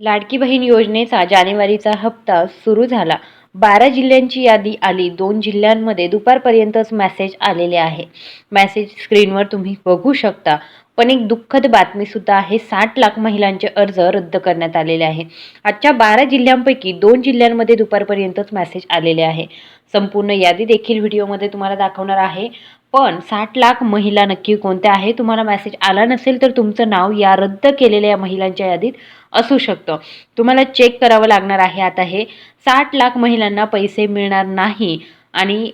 लाडकी बहीण योजनेचा जानेवारीचा हप्ता सुरू झाला. बारा जिल्ह्यांची यादी आली. दोन जिल्ह्यांमध्ये दुपारपर्यंतच मॅसेज आलेले आहे. मॅसेज स्क्रीनवर तुम्ही बघू शकता. पण एक दुःखद बातमीसुद्धा आहे. साठ लाख महिलांचे अर्ज रद्द करण्यात आलेले आहे. आजच्या बारा जिल्ह्यांपैकी दोन जिल्ह्यांमध्ये दुपारपर्यंतच मॅसेज आलेले आहे. संपूर्ण यादी देखील व्हिडिओमध्ये तुम्हाला दाखवणार आहे. पण साठ लाख महिला नक्की कोणत्या आहे? तुम्हाला मॅसेज आला नसेल तर तुमचं नाव या रद्द केलेल्या महिलांच्या यादीत असू शकतं. तुम्हाला चेक करावं लागणार आहे आता हे. साठ लाख महिलांना पैसे मिळणार नाही आणि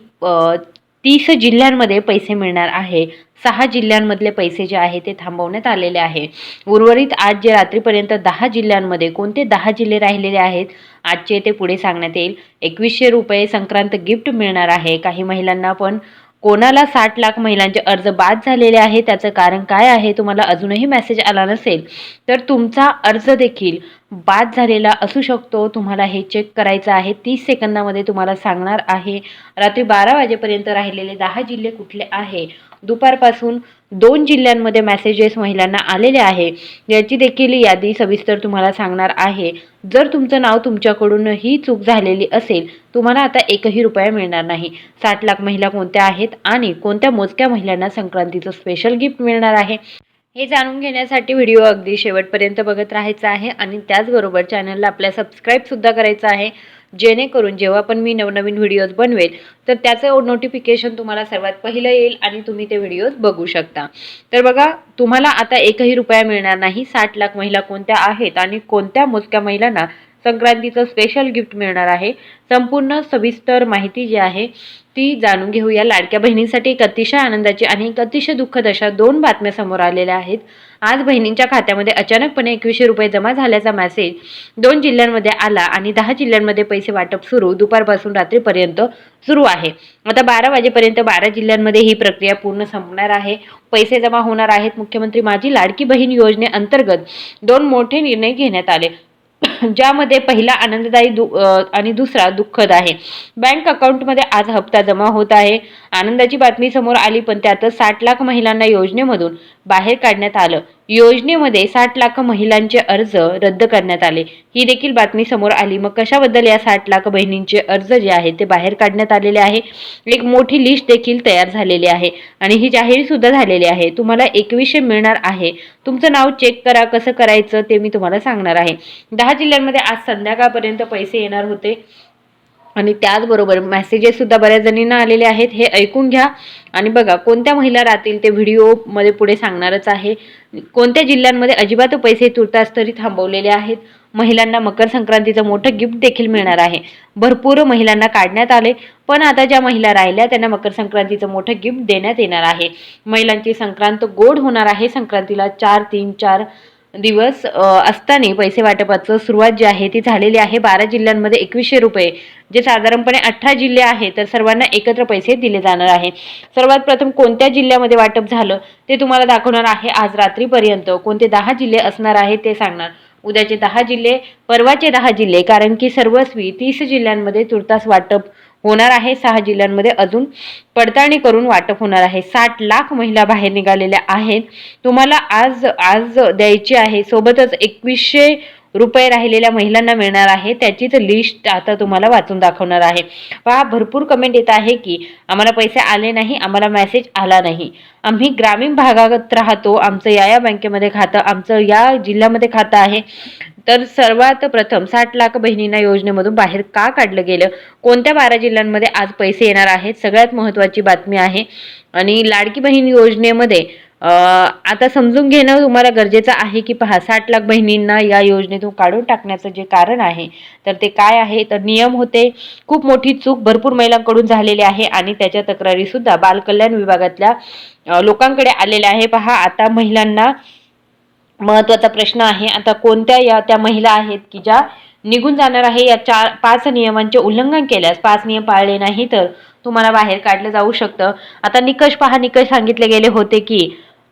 तीस जिल्ह्यांमध्ये पैसे मिळणार आहे. सहा जिल्ह्यांमधले पैसे जे आहे ते थांबवण्यात आलेले आहे. उर्वरित आज जे रात्रीपर्यंत दहा जिल्ह्यांमध्ये कोणते दहा जिल्हे राहिलेले आहेत आजचे ते पुढे सांगण्यात येईल. एकवीसशे रुपये संक्रांत गिफ्ट मिळणार आहे. काही महिलांना पण कोणाला साठ लाख महिलांचे अर्ज बाद झालेले आहे त्याचं कारण काय आहे तुम्हाला अजूनही मेसेज आला नसेल तर तुमचा अर्ज देखील बाद झालेला असू शकतो. तुम्हाला हे चेक करायचं आहे. तीस सेकंदामध्ये तुम्हाला सांगणार आहे. रात्री बारा वाजेपर्यंत राहिलेले दहा जिल्हे कुठले आहे? दुपारपासून दोन जिल्ह्यांमध्ये मॅसेजेस महिलांना आलेले आहे. याची देखील यादी सविस्तर तुम्हाला सांगणार आहे. जर तुमचं नाव तुमच्याकडून ही चूक झालेली असेल तुम्हाला आता एकही रुपया मिळणार नाही. साठ लाख महिला कोणत्या आहेत आणि कोणत्या मोजक्या महिलांना संक्रांतीचं स्पेशल गिफ्ट मिळणार आहे? हे जाणून घेण्यासाठी व्हिडिओ अगदी शेवटपर्यंत बघत राहायचा आहे आणि त्याचबरोबर चॅनलला आपल्या सबस्क्राईबसुद्धा करायचं आहे. जेणेकरून जेव्हा पण मी नवनवीन व्हिडिओज बनवेल तर त्याचं नोटिफिकेशन तुम्हाला सर्वात पहिलं येईल आणि तुम्ही ते व्हिडिओज बघू शकता. तर बघा तुम्हाला आता एकही रुपया मिळणार नाही. साठ लाख महिला कोणत्या आहेत आणि कोणत्या मोजक्या महिलांना संक्रांतीचं स्पेशल गिफ्ट मिळणार आहे. संपूर्ण सविस्तर माहिती जी आहे ती जाणून घेऊया. लाडक्या बहिणींसाठी एक अतिशय आनंदाची आणि एक अतिशय दुःखद अशा दोन बातम्या समोर आलेल्या आहेत. आज बहिणींच्या खात्यामध्ये अचानकपणे एकवीसशे रुपये जमा झाल्याचा मेसेज दोन जिल्ह्यांमध्ये आला आणि दहा जिल्ह्यांमध्ये पैसे वाटप सुरू दुपारपासून रात्रीपर्यंत सुरू आहे. आता बारा वाजेपर्यंत बारा जिल्ह्यांमध्ये ही प्रक्रिया पूर्ण संपणार आहे. पैसे जमा होणार आहेत. मुख्यमंत्री माझी लाडकी बहीण योजनेअंतर्गत दोन मोठे निर्णय घेण्यात आले. ज्यामध्ये पहिला आनंददायी दु आणि दुसरा दुःखद आहे. बँक अकाउंटमध्ये आज हप्ता जमा होत आहे. आनंदाची बातमी समोर आली पण त्यातच साठ लाख महिलांना योजनेमधून बाहेर काढण्यात आलं. योजनेमध्ये साठ लाख महिलांचे अर्ज रद्द करण्यात आले. ही देखील बातमी समोर आली. मग कशाबद्दल या साठ लाख बहिणींचे अर्ज जे आहेत ते बाहेर काढण्यात आलेले आहे? एक मोठी लिस्ट देखील तयार झालेली आहे आणि ही जाहीर सुद्धा झालेली आहे. तुम्हाला एकवीसशे मिळणार आहे. तुमचं नाव चेक करा कसं करायचं ते मी तुम्हाला सांगणार आहे. दहा जिल्ह्यांमध्ये आज संध्याकाळपर्यंत पैसे येणार होते. आणि त्याचबरोबर मेसेजेससुद्धा बऱ्याच जणींना आलेले आहेत. हे ऐकून घ्या. आणि बघा कोणत्या महिला राहतील ते व्हिडिओमध्ये पुढे सांगणारच आहे. कोणत्या जिल्ह्यांमध्ये अजिबात पैसे तुर्तास तरी थांबवलेले आहेत? महिलांना मकर संक्रांतीचं मोठं गिफ्ट देखील मिळणार आहे. भरपूर महिलांना काढण्यात आले. पण आता ज्या महिला राहिल्या त्यांना मकर संक्रांतीचं मोठं गिफ्ट देण्यात येणार आहे. महिलांची संक्रांत गोड होणार आहे. संक्रांतीला चार तीन चार दिवस असताना पैसे वाटपाचं सुरुवात जी आहे ती झालेली आहे बारा जिल्ह्यांमध्ये एकवीसशे रुपये. जे साधारणपणे अठरा जिल्हे आहेत तर सर्वांना एकत्र पैसे दिले जाणार आहे. सर्वात प्रथम कोणत्या जिल्ह्यामध्ये वाटप झालं ते तुम्हाला दाखवणार आहे आज रात्रीपर्यंत. कोणते दहा जिल्हे असणार आहेत ते सांगणार. उद्याचे दहा जिल्हे परवाचे दहा जिल्हे कारण की सर्वस्वी तीस जिल्ह्यांमध्ये तुर्तास वाटप होणार आहे. सहा जिल्ह्यांमध्ये अजून पडताळणी करून वाटप होणार आहे. साठ लाख महिला बाहेर निघालेल्या आहेत. तुम्हाला आज आज द्यायची आहे. सोबतच एकवीसशे रुपये राहिलेल्या महिलांना मिळणार आहे. त्याचीच लिस्ट आता तुम्हाला वाचून दाखवणार आहे. पहा भरपूर कमेंट येत आहे की आम्हाला पैसे आले नाही आम्हाला मेसेज आला नाही. आम्ही ग्रामीण भागात राहतो आमचं या या बँकेमध्ये खातं आमचं या जिल्ह्यामध्ये खातं आहे. तर सर्वात प्रथम साठ लाख बहिणींना योजनेमधून बाहेर का काढलं गेलं? कोणत्या बारा जिल्ह्यांमध्ये आज पैसे येणार आहेत? सगळ्यात महत्त्वाची बातमी आहे. आणि लाडकी बहीण योजनेमध्ये आता समजून घेणं तुम्हाला गरजेचं आहे की पहा साठ लाख बहिणींना या योजनेतून काढून टाकण्याचं जे कारण आहे तर ते काय आहे? तर नियम होते खूप मोठी चूक भरपूर महिलांकडून झालेली आहे आणि त्याच्या तक्रारीसुद्धा बालकल्याण विभागातल्या लोकांकडे आलेल्या आहे. पहा आता महिलांना महत्त्वाचा प्रश्न आहे आता कोणत्या या त्या महिला आहेत की ज्या निघून जाणार आहे? या चार पाच नियमांचे उल्लंघन केल्यास पाच नियम पाळले नाही तर तुम्हाला बाहेर काढलं जाऊ शकतं. आता निकष पहा निकष सांगितले गेले होते की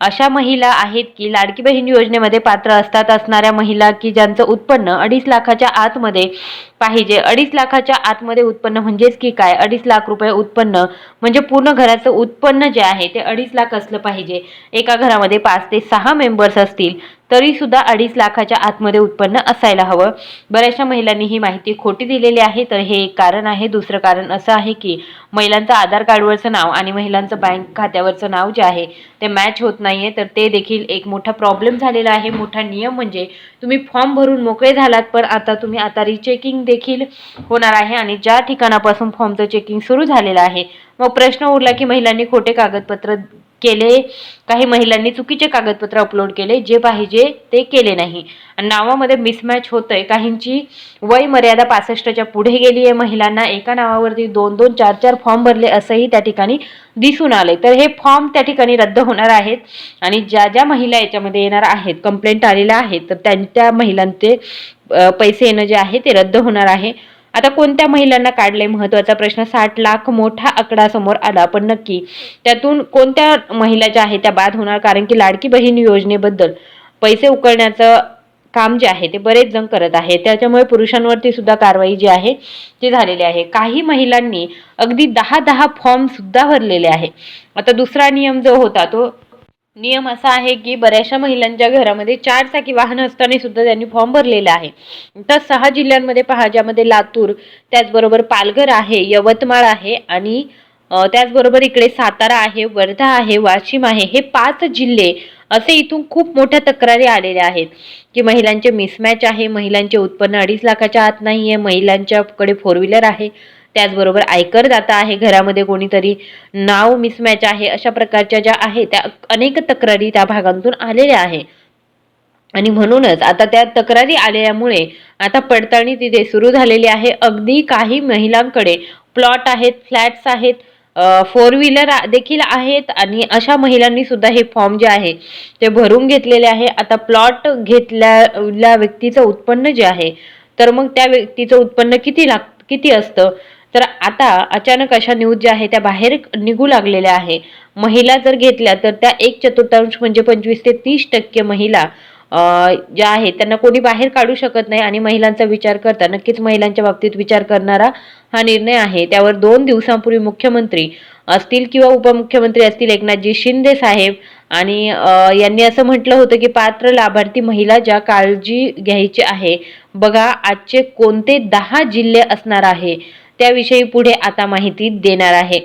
अशा महिला आहेत की लाडकी बहीण योजनेमध्ये पात्र असतात असणाऱ्या महिला की ज्यांचं उत्पन्न अडीच लाखाच्या आतमध्ये पाहिजे. अडीच लाखाच्या आतमध्ये उत्पन्न म्हणजेच की काय? अडीच लाख रुपये उत्पन्न म्हणजे पूर्ण घराचं उत्पन्न जे आहे ते अडीच लाख असलं पाहिजे. एका घरामध्ये पाच ते सहा मेंबर्स असतील. तरी सुद्धा अडीच लाखाच्या आतमध्ये उत्पन्न असायला हवं. बऱ्याचशा महिलांनी ही माहिती खोटी दिलेली आहे. तर हे एक कारण आहे. दुसरं कारण असं आहे की महिलांचं आधार कार्डवरचं नाव आणि महिलांचं बँक खात्यावरचं नाव जे आहे ते मॅच होत नाही आहे तर ते देखील एक मोठा प्रॉब्लेम झालेला आहे. मोठा नियम म्हणजे तुम्ही फॉर्म भरून मोकळे झालात पण आता तुम्ही आता रिचेकिंग देखील होणार आहे आणि ज्या ठिकाणापासून फॉर्मचं चेकिंग सुरू झालेलं आहे मग प्रश्न उरला की महिलांनी खोटे कागदपत्र केले. काही महिलांनी चुकीचे कागदपत्र अपलोड केले. जे पाहिजे ते केले नाही. आणि नावामध्ये मिसमॅच होतंय. काहींची वय मर्यादा पासष्टच्या पुढे गेली आहे महिलांना. एका नावावरती दोन दोन चार चार फॉर्म भरले असंही त्या ठिकाणी दिसून आले तर हे फॉर्म त्या ठिकाणी रद्द होणार आहेत. आणि ज्या ज्या महिला याच्यामध्ये येणार आहेत कंप्लेंट आलेल्या आहेत तर त्यांच्या महिलांचे पैसे येणं जे आहे ते रद्द होणार आहे. आता कोणत्या महिलांना काढले महत्त्वाचा प्रश्न? साठ लाख मोठा आकडा समोर आला पण नक्की. त्यातून कोणत्या महिला ज्या आहेत त्या बाद होणार? कारण की लाडकी बहीण योजनेबद्दल पैसे उकळण्याचं काम जे आहे ते बरेच जण करत आहे त्याच्यामुळे पुरुषांवरती सुद्धा कारवाई जी आहे ती झालेली आहे. काही महिलांनी अगदी दहा दहा फॉर्म सुद्धा भरलेले आहे. आता दुसरा नियम जो होता तो नियम असा आहे की बऱ्याचशा महिलांच्या घरामध्ये चार चाकी वाहन असताना सुद्धा त्यांनी फॉर्म भरलेला आहे. तर सहा जिल्ह्यांमध्ये पहा ज्यामध्ये लातूर त्याचबरोबर पालघर आहे यवतमाळ आहे आणि त्याचबरोबर इकडे सातारा आहे वर्धा आहे वाशिम आहे हे पाच जिल्हे असे इथून खूप मोठ्या तक्रारी आलेल्या आहेत की महिलांचे मिसमॅच आहे महिलांचे उत्पन्न अडीच लाखाच्या आत नाही आहे महिलांच्याकडे फोर व्हीलर आहे. त्याचबरोबर आयकरदाता आहे. घरामध्ये कोणीतरी नाव मिसमॅच आहे. अशा प्रकारच्या ज्या आहे त्या अनेक तक्रारी त्या भागांतून आलेल्या आहे आणि म्हणूनच आता त्या तक्रारी आलेल्यामुळे आता पडताळणी तिथे सुरू झालेली आहे. अगदी काही महिलांकडे प्लॉट आहेत फ्लॅट्स आहेत फोर व्हीलर देखील आहेत आणि अशा महिलांनी सुद्धा हे फॉर्म जे आहे ते भरून घेतलेले आहे. आता प्लॉट घेतल्या व्यक्तीचं उत्पन्न जे आहे तर मग त्या व्यक्तीचं उत्पन्न किती लाग किती असतं? तर आता अचानक अशा न्यूज ज्या आहे त्या बाहेर निघू लागलेल्या आहे. महिला जर घेतल्या तर त्या एक चतुर्थांश म्हणजे पंचवीस ते तीस टक्के महिला ज्या आहेत त्यांना कोणी बाहेर काढू शकत नाही आणि महिलांचा विचार करता नक्कीच महिलांच्या बाबतीत विचार करणारा हा निर्णय आहे. त्यावर दोन दिवसांपूर्वी मुख्यमंत्री असतील किंवा उपमुख्यमंत्री असतील एकनाथजी शिंदे साहेब आणि यांनी असं म्हटलं होतं की पात्र लाभार्थी महिला ज्या काळजी घ्यायची आहे बघा आजचे कोणते दहा जिल्हे असणार आहे. त्याविषयी पुढे आता माहिती देणार आहे.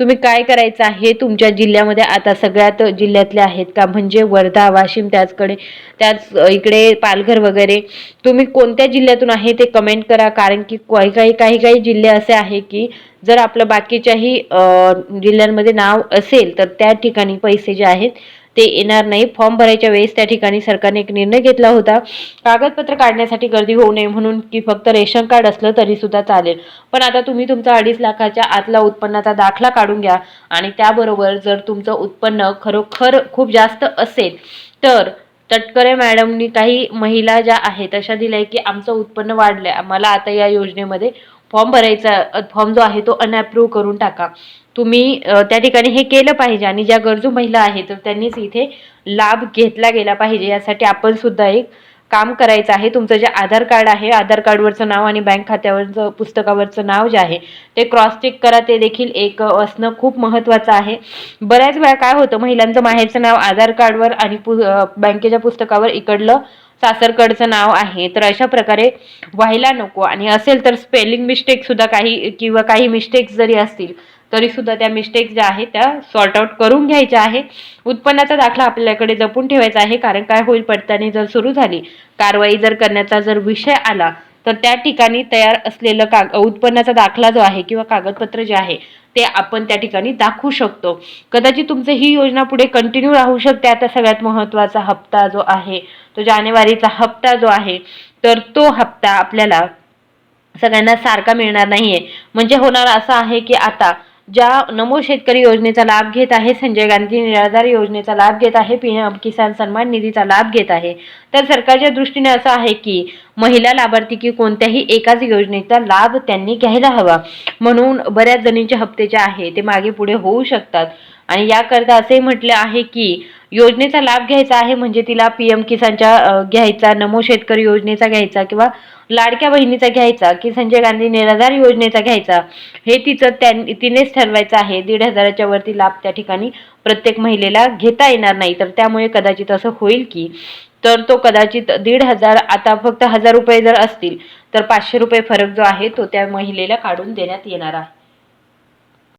तुम्ही काय करायचं आहे? तुमच्या जिल्ह्यामध्ये आता सगळ्यात जिल्ह्यातले आहेत का? म्हणजे वर्धा वाशिम त्याचकडे त्याच इकडे पालघर वगैरे. तुम्ही कोणत्या जिल्ह्यातून आहे ते कमेंट करा. कारण की काही काही काही काही जिल्हे असे आहे की जर आपलं बाकीच्याही जिल्ह्यांमध्ये नाव असेल तर त्या ठिकाणी पैसे जे आहेत ते येणार नाही. फॉर्म भरायच्या वेळेस त्या ठिकाणी सरकारने एक निर्णय घेतला होता. कागदपत्र काढण्यासाठी गर्दी होऊ नये म्हणून की फक्त रेशन कार्ड असलं तरी सुद्धा चालेल. पण आता तुम्ही तुमचा अडीच लाखाच्या आतला उत्पन्नाचा दाखला काढून घ्या आणि त्याबरोबर जर तुमचं उत्पन्न खरोखर खूप जास्त असेल तर तटकरे मॅडमनी काही महिला ज्या आहेत अशा दिल्या की आमचं उत्पन्न वाढलं आहे आम्हाला आता या योजनेमध्ये फॉर्म भरायचा फॉर्म जो आहे तो अनअप्रूव्ह करून टाका. तुम्ही त्या ठिकाणी हे केलं पाहिजे आणि ज्या गरजू महिला आहेत तर त्यांनीच इथे लाभ घेतला गेला पाहिजे. यासाठी आपण सुद्धा एक काम करायचं आहे. तुमचं जे आधार कार्ड आहे आधार कार्डवरचं नाव आणि बँक खात्यावरचं पुस्तकावरचं नाव जे आहे ते क्रॉस चेक करा. ते देखील एक असणं खूप महत्त्वाचं आहे. बऱ्याच वेळा काय होतं महिलांचं माहेरचं नाव आधार कार्डवर आणि पु बँकेच्या पुस्तकावर इकडलं सासरकडचं नाव आहे तर अशा प्रकारे व्हायला नको. आणि असेल तर स्पेलिंग मिस्टेकसुद्धा काही किंवा काही मिस्टेक्स जरी असतील तरीसुद्धा त्या मिस्टेक्स ज्या आहेत त्या सॉर्ट आउट करून घ्यायच्या आहे. उत्पन्नाचा दाखला आपल्याकडे जपून ठेवायचा आहे कारण काय होईल पडताळणी जर सुरू झाली कारवाई जर करण्याचा जर विषय आला तर त्या ठिकाणी तयार असलेलं काग उत्पन्नाचा दाखला जो आहे किंवा कागदपत्र जे आहे ते आपण त्या ठिकाणी दाखवू शकतो. कदाचित तुमचं ही योजना पुढे कंटिन्यू राहू शकते. आता सगळ्यात महत्त्वाचा हप्ता जो आहे तो जानेवारीचा हप्ता जो आहे तर तो हप्ता आपल्याला सगळ्यांना सारखा मिळणार नाहीये. म्हणजे होणार असं आहे की आता ज्या नमो शेतकरी योजनेचा लाभ घेत आहे संजय गांधी निराधार योजनेचा लाभ घेत आहे पी किसान सन्मान निधीचा लाभ घेत आहे. तर सरकारच्या दृष्टीने असं आहे की महिला लाभार्थी की कोणत्याही एकाच योजनेचा लाभ त्यांनी घ्यायला हवा. म्हणून बऱ्याच जणींचे हप्ते जे आहे ते मागे पुढे होऊ शकतात. आणि याकरता असे म्हटले आहे की योजनेचा लाभ घ्यायचा आहे म्हणजे तिला पी एम किसानच्या घ्यायचा नमो शेतकरी योजनेचा घ्यायचा किंवा लाडक्या बहिणीचा घ्यायचा की संजय गांधी निराधार योजनेचा घ्यायचा हे तिचं त्या तिनेच ठरवायचं आहे. दीड हजाराच्या वरती लाभ त्या ठिकाणी प्रत्येक महिलेला घेता येणार नाही. तर त्यामुळे कदाचित असं होईल की तर तो कदाचित दीड हजार आता फक्त हजार रुपये जर असतील तर पाचशे रुपये फरक जो आहे तो त्या महिलेला काढून देण्यात येणार आहे.